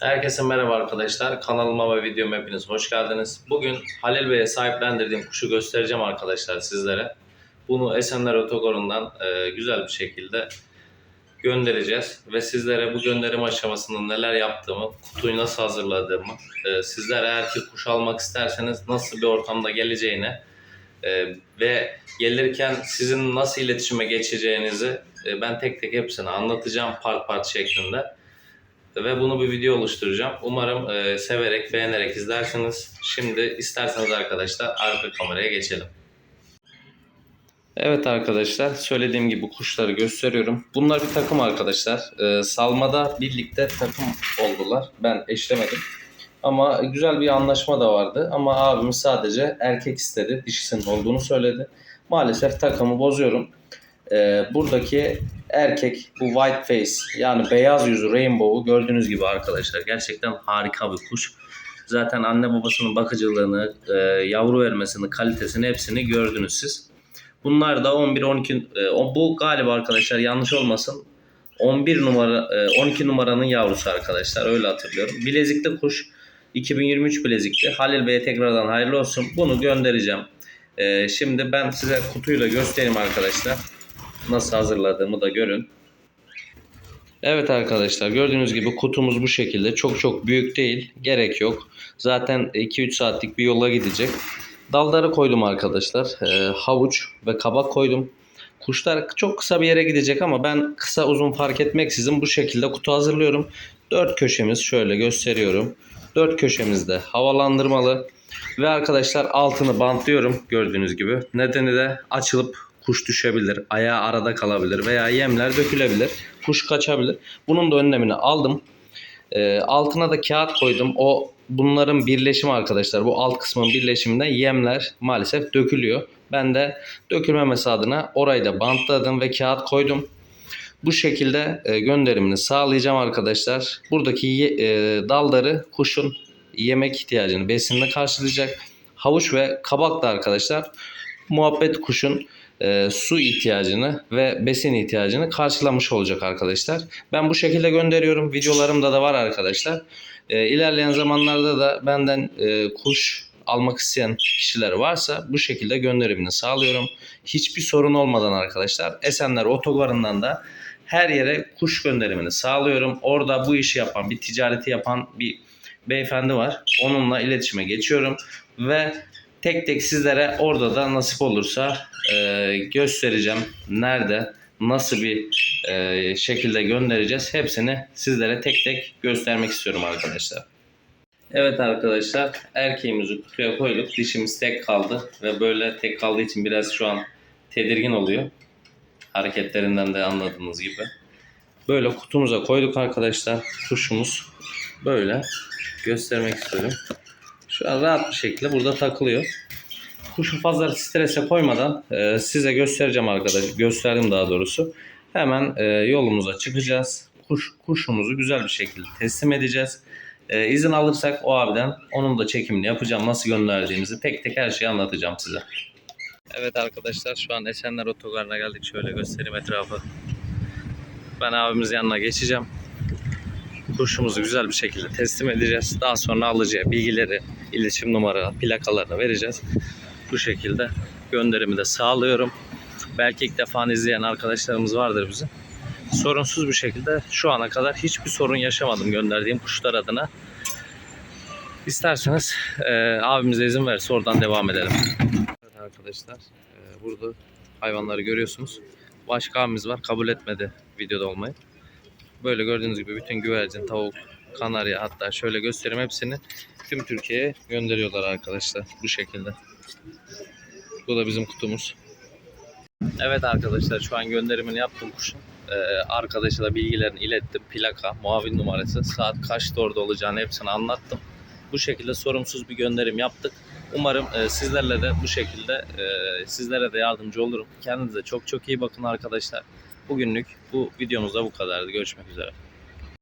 Herkese merhaba arkadaşlar. Kanalıma ve videoma hepiniz hoş geldiniz. Bugün Halil Bey'e sahiplendirdiğim kuşu göstereceğim arkadaşlar sizlere. Bunu Esenler Otogarı'ndan e, güzel bir şekilde göndereceğiz. Ve sizlere bu gönderim aşamasında neler yaptığımı, kutuyu nasıl hazırladığımı, e, sizler eğer ki kuş almak isterseniz nasıl bir ortamda geleceğini e, ve gelirken sizin nasıl iletişime geçeceğinizi e, ben tek tek hepsini anlatacağım part part şeklinde ve bunu bir video oluşturacağım. Umarım e, severek, beğenerek izlersiniz. Şimdi isterseniz arkadaşlar arka kameraya geçelim. Evet arkadaşlar söylediğim gibi kuşları gösteriyorum. Bunlar bir takım arkadaşlar. E, salmada birlikte takım oldular. Ben eşlemedim. Ama güzel bir anlaşma da vardı. Ama abimiz sadece erkek istedi. Dişisinin olduğunu söyledi. Maalesef takımı bozuyorum. E, buradaki erkek bu white face yani beyaz yüzü rainbow'u gördüğünüz gibi arkadaşlar gerçekten harika bir kuş. Zaten anne babasının bakıcılığını, e, yavru vermesini, kalitesini hepsini gördünüz siz. Bunlar da 11 12 e, bu galiba arkadaşlar yanlış olmasın. 11 numara e, 12 numaranın yavrusu arkadaşlar öyle hatırlıyorum. Bilezikli kuş 2023 bilezikli. Halil Bey'e tekrardan hayırlı olsun. Bunu göndereceğim. E, şimdi ben size kutuyla göstereyim arkadaşlar nasıl hazırladığımı da görün. Evet arkadaşlar gördüğünüz gibi kutumuz bu şekilde. Çok çok büyük değil. Gerek yok. Zaten 2-3 saatlik bir yola gidecek. Dalları koydum arkadaşlar. Ee, havuç ve kabak koydum. Kuşlar çok kısa bir yere gidecek ama ben kısa uzun fark etmeksizin bu şekilde kutu hazırlıyorum. Dört köşemiz şöyle gösteriyorum. Dört köşemizde havalandırmalı. Ve arkadaşlar altını bantlıyorum gördüğünüz gibi. Nedeni de açılıp kuş düşebilir, ayağı arada kalabilir veya yemler dökülebilir, kuş kaçabilir. Bunun da önlemini aldım. Ee, altına da kağıt koydum. O bunların birleşimi arkadaşlar. Bu alt kısmın birleşiminden yemler maalesef dökülüyor. Ben de dökülmemesi adına orayı da bantladım ve kağıt koydum. Bu şekilde e, gönderimini sağlayacağım arkadaşlar. Buradaki e, dalları kuşun yemek ihtiyacını, besinini karşılayacak. Havuç ve kabak da arkadaşlar muhabbet kuşun e, su ihtiyacını ve besin ihtiyacını karşılamış olacak arkadaşlar. Ben bu şekilde gönderiyorum. Videolarımda da var arkadaşlar. E, ilerleyen zamanlarda da benden e, kuş almak isteyen kişiler varsa bu şekilde gönderimini sağlıyorum. Hiçbir sorun olmadan arkadaşlar Esenler Otogarı'ndan da her yere kuş gönderimini sağlıyorum. Orada bu işi yapan, bir ticareti yapan bir beyefendi var. Onunla iletişime geçiyorum ve tek tek sizlere orada da nasip olursa e, göstereceğim. Nerede, nasıl bir e, şekilde göndereceğiz hepsini sizlere tek tek göstermek istiyorum arkadaşlar. Evet arkadaşlar erkeğimizi kutuya koyduk. Dişimiz tek kaldı ve böyle tek kaldığı için biraz şu an tedirgin oluyor. Hareketlerinden de anladığınız gibi. Böyle kutumuza koyduk arkadaşlar. Kuşumuz böyle göstermek istiyorum. Şu an rahat bir şekilde burada takılıyor. Kuşu fazla strese koymadan e, size göstereceğim arkadaş. Gösterdim daha doğrusu. Hemen e, yolumuza çıkacağız. Kuş kuşumuzu güzel bir şekilde teslim edeceğiz. E, izin alırsak o abiden onun da çekimini yapacağım. Nasıl gönderdiğimizi tek tek her şeyi anlatacağım size. Evet arkadaşlar şu an Esenler Otogarı'na geldik. Şöyle göstereyim etrafı. Ben abimizin yanına geçeceğim. Kuşumuzu güzel bir şekilde teslim edeceğiz. Daha sonra alacağı bilgileri, iletişim numara, plakalarını vereceğiz. Bu şekilde gönderimi de sağlıyorum. Belki ilk defa izleyen arkadaşlarımız vardır bizim. Sorunsuz bir şekilde şu ana kadar hiçbir sorun yaşamadım gönderdiğim kuşlar adına. İsterseniz e, abimize izin verirse oradan devam edelim. Evet arkadaşlar e, burada hayvanları görüyorsunuz. Başka abimiz var kabul etmedi videoda olmayı. Böyle gördüğünüz gibi bütün güvercin, tavuk, kanarya hatta şöyle göstereyim hepsini tüm Türkiye'ye gönderiyorlar arkadaşlar bu şekilde. Bu da bizim kutumuz. Evet arkadaşlar şu an gönderimini yaptım kuşun. Ee, arkadaşa da bilgilerini ilettim. Plaka, muavin numarası, saat kaçta orada olacağını hepsini anlattım. Bu şekilde sorumsuz bir gönderim yaptık. Umarım e, sizlerle de bu şekilde e, sizlere de yardımcı olurum. Kendinize çok çok iyi bakın arkadaşlar. Bugünlük bu videomuzda bu kadardı. Görüşmek üzere.